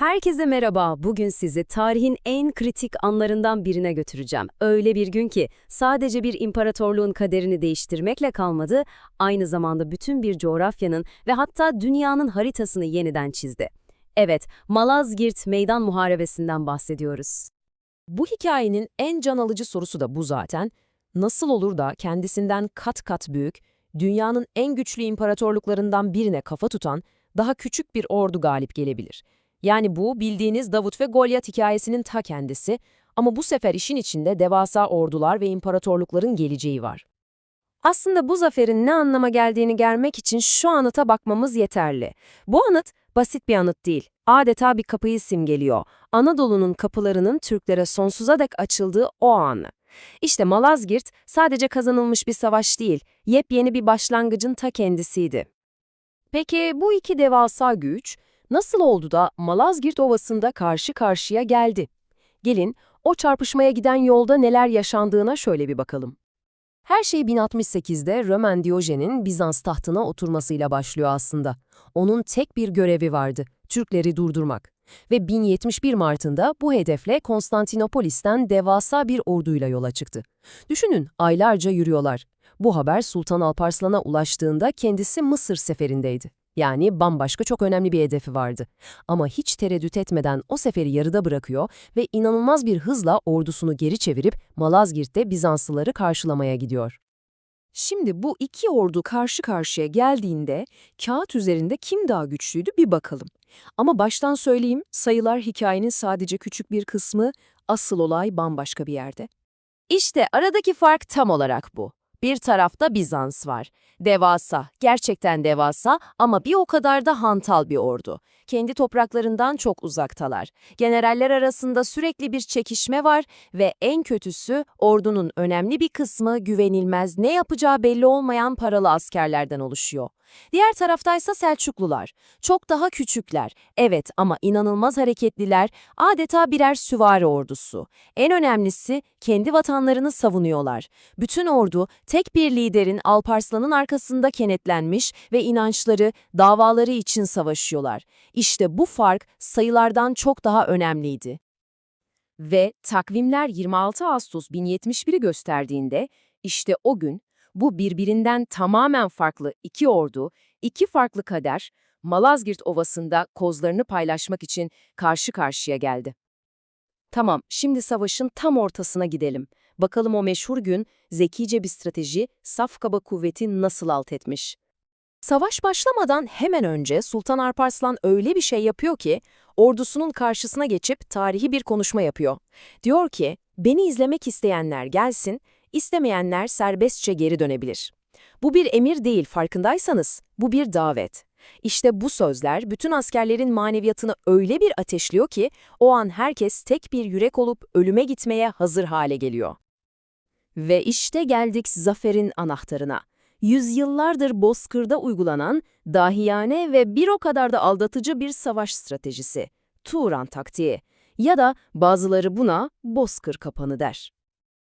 Herkese merhaba. Bugün sizi tarihin en kritik anlarından birine götüreceğim. Öyle bir gün ki sadece bir imparatorluğun kaderini değiştirmekle kalmadı, aynı zamanda bütün bir coğrafyanın ve hatta dünyanın haritasını yeniden çizdi. Evet, Malazgirt Meydan Muharebesi'nden bahsediyoruz. Bu hikayenin en can alıcı sorusu da bu zaten. Nasıl olur da kendisinden kat kat büyük, dünyanın en güçlü imparatorluklarından birine kafa tutan daha küçük bir ordu galip gelebilir? Yani bu bildiğiniz Davut ve Golyat hikayesinin ta kendisi ama bu sefer işin içinde devasa ordular ve imparatorlukların geleceği var. Aslında bu zaferin ne anlama geldiğini germek için şu anıta bakmamız yeterli. Bu anıt basit bir anıt değil. Adeta bir kapıyı simgeliyor. Anadolu'nun kapılarının Türklere sonsuza dek açıldığı o anı. İşte Malazgirt sadece kazanılmış bir savaş değil, yepyeni bir başlangıcın ta kendisiydi. Peki bu iki devasa güç nasıl oldu da Malazgirt Ovası'nda karşı karşıya geldi? Gelin o çarpışmaya giden yolda neler yaşandığına şöyle bir bakalım. Her şey 1068'de Roman Diyojen'in Bizans tahtına oturmasıyla başlıyor aslında. Onun tek bir görevi vardı, Türkleri durdurmak. Ve 1071 Mart'ında bu hedefle Konstantinopolis'ten devasa bir orduyla yola çıktı. Düşünün, aylarca yürüyorlar. Bu haber Sultan Alparslan'a ulaştığında kendisi Mısır seferindeydi. Yani bambaşka çok önemli bir hedefi vardı. Ama hiç tereddüt etmeden o seferi yarıda bırakıyor ve inanılmaz bir hızla ordusunu geri çevirip Malazgirt'te Bizanslıları karşılamaya gidiyor. Şimdi bu iki ordu karşı karşıya geldiğinde kağıt üzerinde kim daha güçlüydü bir bakalım. Ama baştan söyleyeyim sayılar hikayenin sadece küçük bir kısmı, asıl olay bambaşka bir yerde. İşte aradaki fark tam olarak bu. Bir tarafta Bizans var. Devasa, gerçekten devasa ama bir o kadar da hantal bir ordu. Kendi topraklarından çok uzaktalar. Generaller arasında sürekli bir çekişme var ve en kötüsü ordunun önemli bir kısmı güvenilmez, ne yapacağı belli olmayan paralı askerlerden oluşuyor. Diğer taraftaysa Selçuklular. Çok daha küçükler, evet ama inanılmaz hareketliler, adeta birer süvari ordusu. En önemlisi kendi vatanlarını savunuyorlar. Bütün ordu tek bir liderin Alparslan'ın arkasında kenetlenmiş ve inançları, davaları için savaşıyorlar. İşte bu fark sayılardan çok daha önemliydi. Ve takvimler 26 Ağustos 1071'i gösterdiğinde işte o gün bu birbirinden tamamen farklı iki ordu, iki farklı kader, Malazgirt Ovası'nda kozlarını paylaşmak için karşı karşıya geldi. Tamam, şimdi savaşın tam ortasına gidelim. Bakalım o meşhur gün zekice bir strateji saf kaba kuvveti nasıl alt etmiş. Savaş başlamadan hemen önce Sultan Alparslan öyle bir şey yapıyor ki, ordusunun karşısına geçip tarihi bir konuşma yapıyor. Diyor ki, beni izlemek isteyenler gelsin, istemeyenler serbestçe geri dönebilir. Bu bir emir değil farkındaysanız, bu bir davet. İşte bu sözler bütün askerlerin maneviyatını öyle bir ateşliyor ki o an herkes tek bir yürek olup ölüme gitmeye hazır hale geliyor. Ve işte geldik zaferin anahtarına. Yüzyıllardır Bozkır'da uygulanan dahiyane ve bir o kadar da aldatıcı bir savaş stratejisi. Turan taktiği ya da bazıları buna Bozkır kapanı der.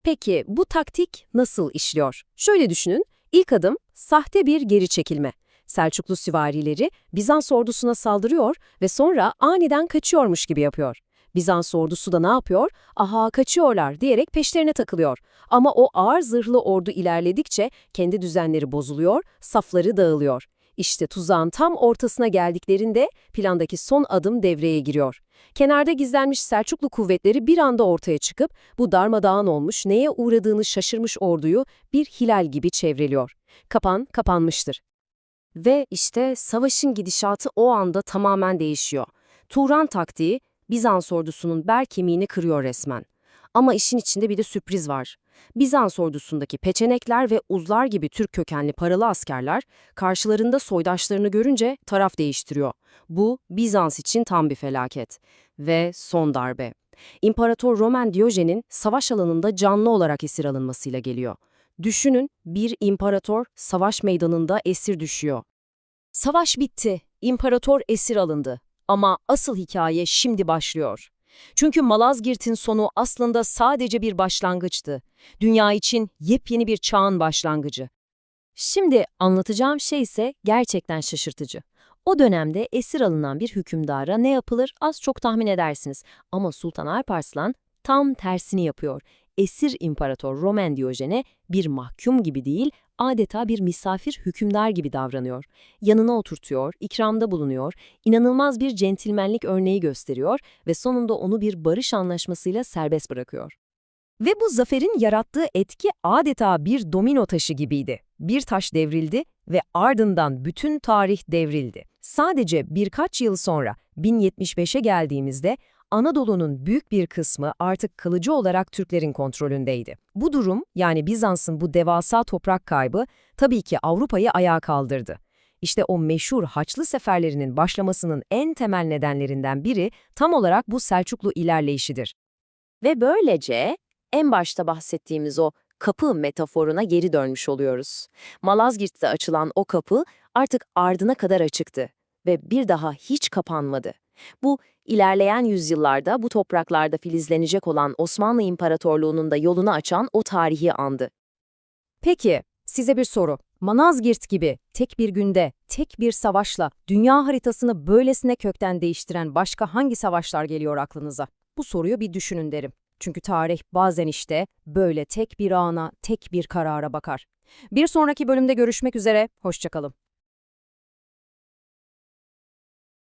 Peki bu taktik nasıl işliyor? Şöyle düşünün, ilk adım sahte bir geri çekilme. Selçuklu süvarileri Bizans ordusuna saldırıyor ve sonra aniden kaçıyormuş gibi yapıyor. Bizans ordusu da ne yapıyor? Aha kaçıyorlar diyerek peşlerine takılıyor. Ama o ağır zırhlı ordu ilerledikçe kendi düzenleri bozuluyor, safları dağılıyor. İşte tuzağın tam ortasına geldiklerinde plandaki son adım devreye giriyor. Kenarda gizlenmiş Selçuklu kuvvetleri bir anda ortaya çıkıp bu darmadağın olmuş, neye uğradığını şaşırmış orduyu bir hilal gibi çevreliyor. Kapan kapanmıştır. Ve işte savaşın gidişatı o anda tamamen değişiyor. Turan taktiği Bizans ordusunun bel kemiğini kırıyor resmen. Ama işin içinde bir de sürpriz var. Bizans ordusundaki peçenekler ve uzlar gibi Türk kökenli paralı askerler karşılarında soydaşlarını görünce taraf değiştiriyor. Bu Bizans için tam bir felaket. Ve son darbe. İmparator Roman Diyojen'in savaş alanında canlı olarak esir alınmasıyla geliyor. Düşünün bir imparator savaş meydanında esir düşüyor. Savaş bitti, imparator esir alındı. Ama asıl hikaye şimdi başlıyor. Çünkü Malazgirt'in sonu aslında sadece bir başlangıçtı. Dünya için yepyeni bir çağın başlangıcı. Şimdi anlatacağım şey ise gerçekten şaşırtıcı. O dönemde esir alınan bir hükümdara ne yapılır az çok tahmin edersiniz. Ama Sultan Alparslan tam tersini yapıyor. Esir imparator Roman Diyojen'e bir mahkum gibi değil, adeta bir misafir hükümdar gibi davranıyor. Yanına oturtuyor, ikramda bulunuyor, inanılmaz bir centilmenlik örneği gösteriyor ve sonunda onu bir barış anlaşmasıyla serbest bırakıyor. Ve bu zaferin yarattığı etki adeta bir domino taşı gibiydi. Bir taş devrildi ve ardından bütün tarih devrildi. Sadece birkaç yıl sonra 1075'e geldiğimizde Anadolu'nun büyük bir kısmı artık kalıcı olarak Türklerin kontrolündeydi. Bu durum yani Bizans'ın bu devasa toprak kaybı tabii ki Avrupa'yı ayağa kaldırdı. İşte o meşhur Haçlı seferlerinin başlamasının en temel nedenlerinden biri tam olarak bu Selçuklu ilerleyişidir. Ve böylece en başta bahsettiğimiz o kapı metaforuna geri dönmüş oluyoruz. Malazgirt'te açılan o kapı artık ardına kadar açıktı ve bir daha hiç kapanmadı. Bu ilerleyen yüzyıllarda bu topraklarda filizlenecek olan Osmanlı İmparatorluğu'nun da yolunu açan o tarihi andı. Peki, size bir soru. Manazgirt gibi tek bir günde, tek bir savaşla dünya haritasını böylesine kökten değiştiren başka hangi savaşlar geliyor aklınıza? Bu soruyu bir düşünün derim. Çünkü tarih bazen işte böyle tek bir ana, tek bir karara bakar. Bir sonraki bölümde görüşmek üzere, hoşçakalın.